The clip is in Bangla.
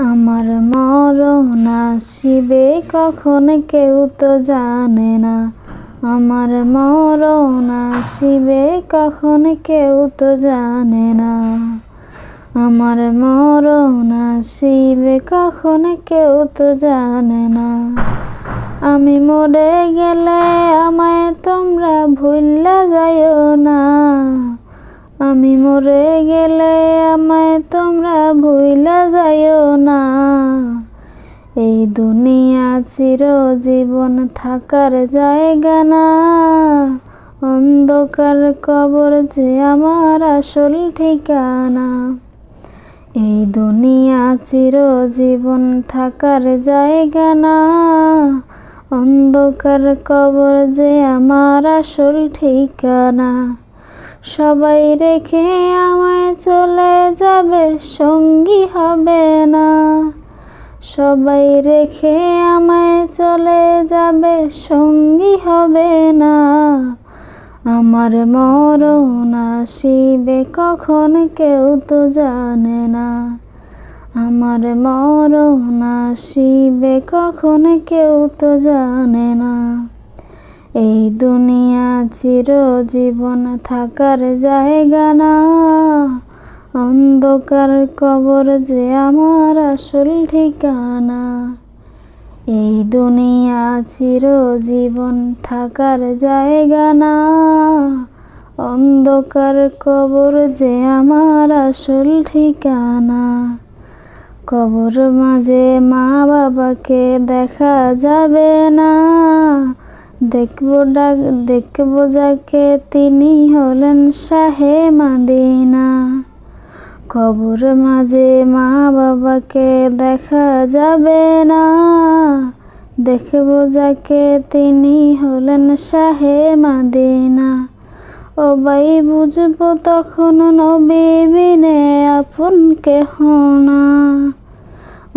আমার মরণ আসিবে কখন কেউ তো জানে না। আমার মরণ আসিবে কখন কেউ তো জানে না। আমার মরণ আসিবে কখন কেউ তো জানে না। আমি মরে গেলে আমায় তোমরা ভুললা যাইও না। আমি মরে গেলে আমায় তোমরা ভুইলা যাইও না। এই দুনিয়া চিরজীবন থাকার জায়গা না। অন্ধকার কবর যে আমার আসল ঠিকানা। এই দুনিয়া চিরজীবন থাকার জায়গা না। অন্ধকার কবর যে আমার আসল ঠিকানা। সবাই রেখে আমায় চলে যাবে, সঙ্গী হবে না। সবাই রেখে আমায় চলে যাবে, সঙ্গী হবে না। আমার মরণ আসিবে কখন কেউ তো জানে না। আমার মরণ আসিবে কখন কেউ তো জানে না। দুনিয়া চিরজীবন থাকার জায়গা না। অন্ধকার কবর যে আমার আসল ঠিকানা। এই দুনিয়া চিরজীবন থাকার জায়গা না। অন্ধকার কবর যে আমার আসল ঠিকানা। কবর মাঝে মা বাবাকে দেখা যাবে না। দেখব ডাক, দেখব যাকে তিনি হলেন শাহে মাদিনা। কবর মাঝে মা বাবাকে দেখা যাবে না। দেখব যাকে তিনি হলেন শাহে মাদিনা। ও বাই বুঝব তখন নবী বিনে আপন কেহ না।